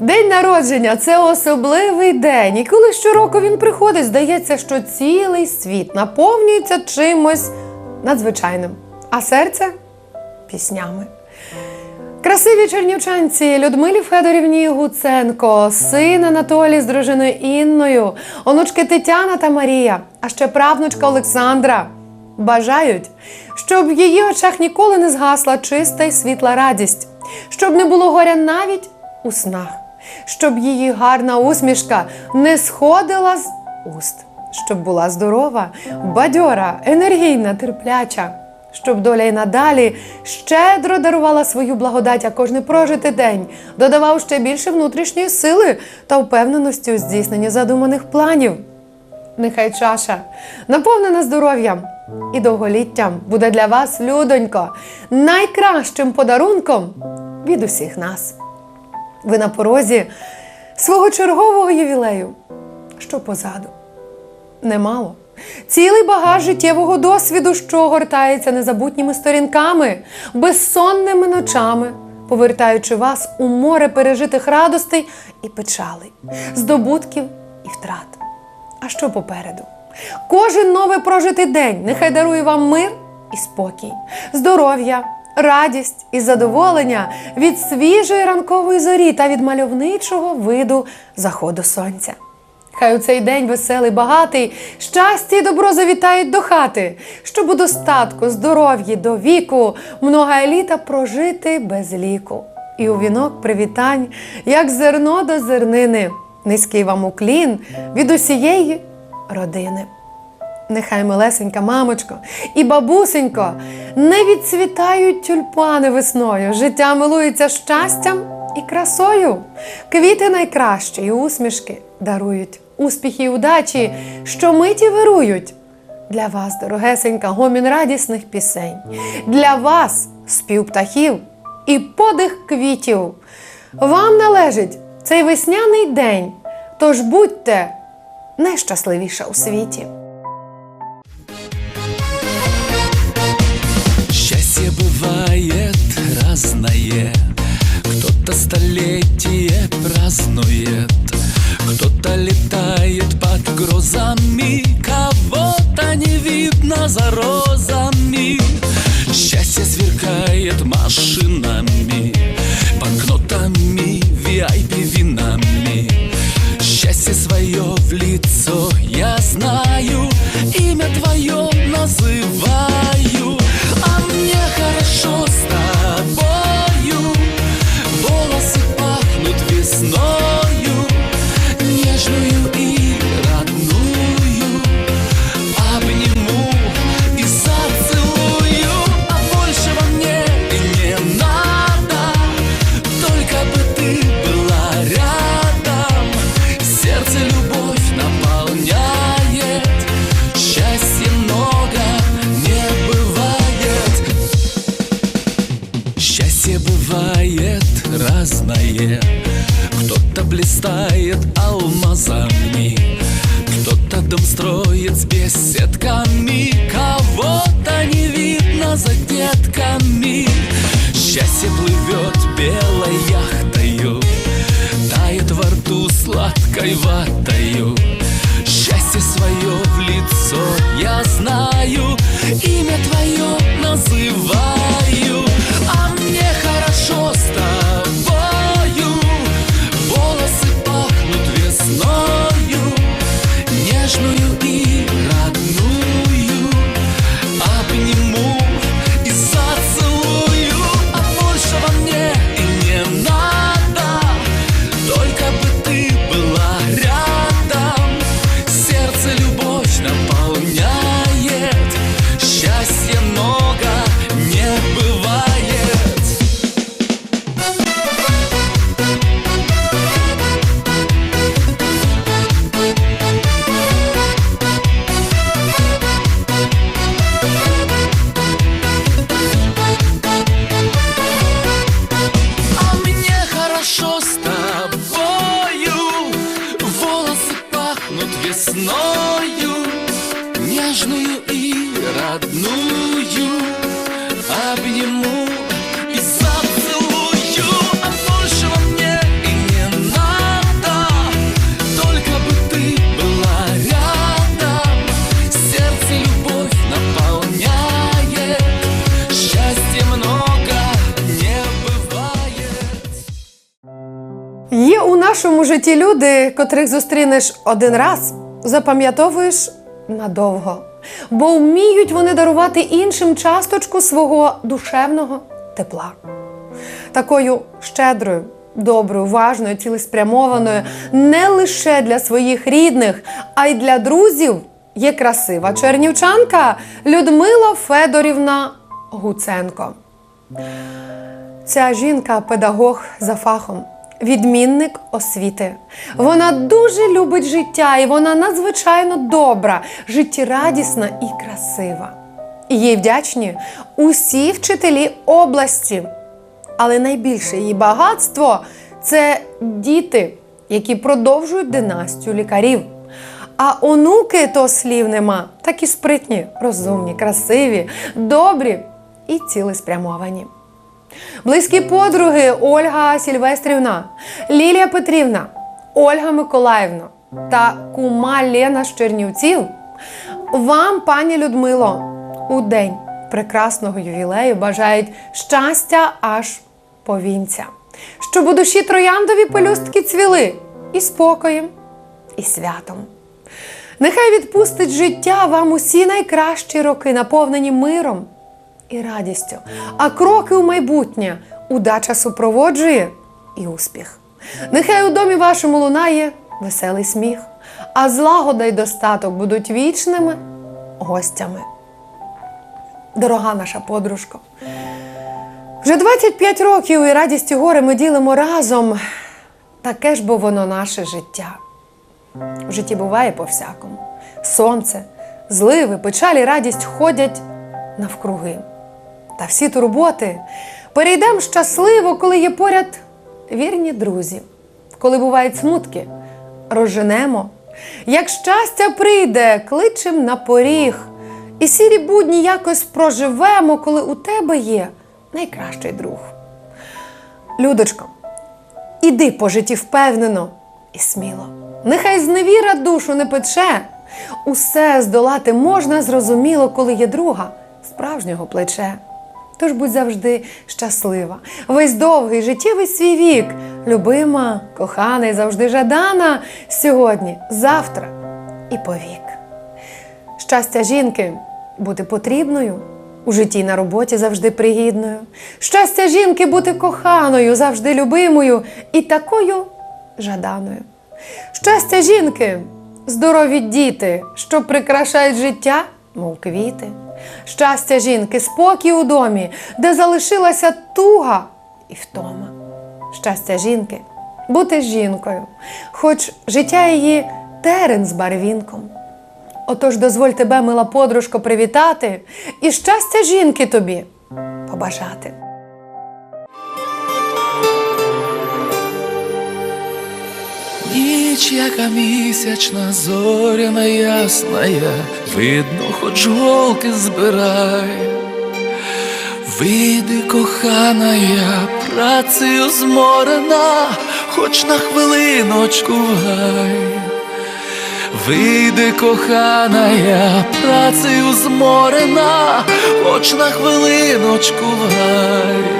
День народження це особливий день. І коли щороку він приходить, здається, що цілий світ наповнюється чимось надзвичайним, а серце піснями. Красиві чернівчанці Людмилі Федорівні Гуценко, син Анатолій з дружиною Інною, онучки Тетяна та Марія, а ще правнучка Олександра. Бажають, щоб в її очах ніколи не згасла чиста й світла радість, щоб не було горя навіть у снах, щоб її гарна усмішка не сходила з уст, щоб була здорова, бадьора, енергійна, терпляча, щоб доля й надалі щедро дарувала свою благодать, а кожний прожитий день додавав ще більше внутрішньої сили та впевненості у здійсненні задуманих планів. Нехай чаша, наповнена здоров'ям і довголіттям, буде для вас, людонько, найкращим подарунком від усіх нас. Ви на порозі свого чергового ювілею, що позаду. Немало. Цілий багаж життєвого досвіду, що огортається незабутніми сторінками, безсонними ночами, повертаючи вас у море пережитих радостей і печалей, здобутків і втрат. А що попереду? Кожен новий прожитий день нехай дарує вам мир і спокій, здоров'я, радість і задоволення від свіжої ранкової зорі та від мальовничого виду заходу сонця. Хай у цей день веселий, багатий, щастя і добро завітають до хати, щоб у достатку, здоров'ї до віку, много літа прожити без ліку. І у вінок привітань, як зерно до зернини, низький вам уклін від усієї родини. Нехай милесенька мамочко і бабусенько не відцвітають тюльпани весною, життя милується щастям і красою. Квіти найкращі і усмішки дарують успіхи і удачі, що миті вирують. Для вас, дорогесенька, гомін радісних пісень, для вас спів птахів і подих квітів. Вам належить цей весняний день, тож будьте найщасливіша у світі. Счастье бывает разное? Кто-то столетие празднует Кто-то летает под грозами Кого-то не видно за розами. Счастье сверкает машинами Банкнотами, VIP-винами Счастье свое в лицо я знаю строит с беседками Кого-то не видно за детками. Счастье плывет белой яхтою Тает во рту сладкой ватою. Счастье свое в лицо я знаю Имя твое поцелую, обниму и зацелую, не надо, только бы ты была рядом, сердце любовь наполняет, счастья много не бывает. Є у нашому житті люди, котрих зустрінеш один раз, запам'ятовуєш надовго бо вміють вони дарувати іншим часточку свого душевного тепла. Такою щедрою, доброю, уважною, цілеспрямованою не лише для своїх рідних, а й для друзів є красива чернівчанка Людмила Федорівна Гуценко. Ця жінка педагог за фахом, відмінник освіти. Вона дуже любить життя і вона надзвичайно добра, життєрадісна і красива. І їй вдячні усі вчителі області. Але найбільше її багатство це діти, які продовжують династію лікарів. А онуки то слів нема, такі спритні, розумні, красиві, добрі і цілеспрямовані. Близькі подруги Ольга Сільвестрівна, Лілія Петрівна, Ольга Миколаївна та кума Лена з Чернівців. Вам, пані Людмило, у день прекрасного ювілею бажають щастя аж повінця, щоб у душі трояндові пелюстки цвіли і спокоєм, і святом. Нехай відпустить життя вам усі найкращі роки, наповнені миром і радістю, а кроки у майбутнє удача супроводжує і успіх. Нехай у домі вашому лунає веселий сміх, а злагода й достаток будуть вічними гостями. Дорога наша подружко, вже 25 років і радість і горе ми ділимо разом. Таке ж бо воно наше життя. В житті буває по-всякому. Сонце, зливи, печалі, радість ходять навкруги. Та всі турботи перейдемо щасливо, коли є поряд вірні друзі. Коли бувають смутки, розженемо. Як щастя прийде, кличем на поріг. І сірі будні якось проживемо, коли у тебе є найкращий друг. Людочко, іди по житті впевнено і сміло. Нехай зневіра душу не пече. Усе здолати можна зрозуміло, коли є друга справжнього плече. Тож будь завжди щаслива, весь довгий життєвий свій вік, любима, кохана і завжди жадана сьогодні, завтра і повік. Щастя жінки бути потрібною, у житті й на роботі завжди пригідною. Щастя жінки бути коханою, завжди любимою і такою жаданою. Щастя жінки здорові діти, що прикрашають життя, мов квіти. Щастя жінки, спокій у домі, де залишилася туга і втома. Щастя жінки бути жінкою, хоч життя її терен з барвінком. Отож дозволь тебе, мила подружко, привітати і щастя жінки тобі побажати. Ніч, яка місячна, зоряна ясная, видно, хоч голки збирай. Вийди, кохана, я працею зморена, хоч на хвилиночку гай. Вийди, кохана, я працею зморена, хоч на хвилиночку гай.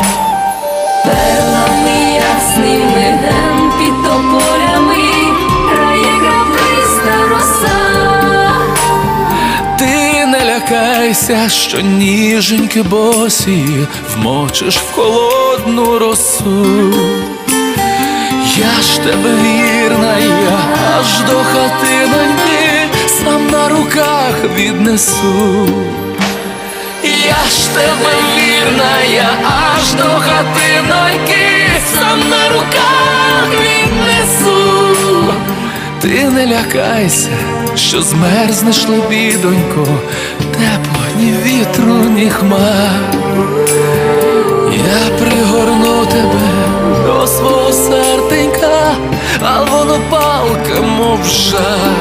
Лякайся, що ніженьки босі вмочиш в холодну росу. Я ж тебе вірна, я аж до хатиноньки сам на руках віднесу. Я ж тебе вірна, я аж до хатиноньки сам на руках віднесу. Ти не лякайся, що змерзнеш лебідонько, тепло ні вітру, ні хмар. Я пригорну тебе до свого серденька, а воно палка, мов жар.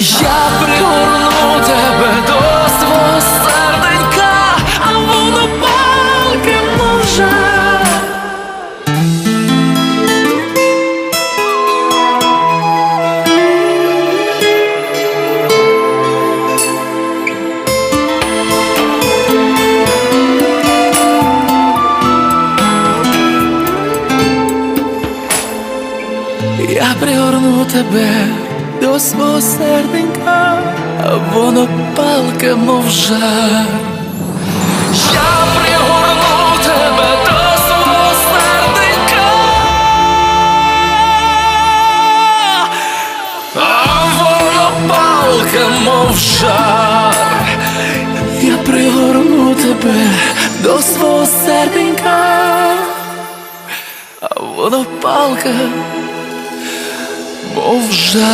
Я пригорну тебе до свого серденька, а воно палка, мов жар. Я пригорну тебе до свого серденька, а воно палка, мов жар. Я пригорну тебе до свого серденька, а воно палка, бо вже.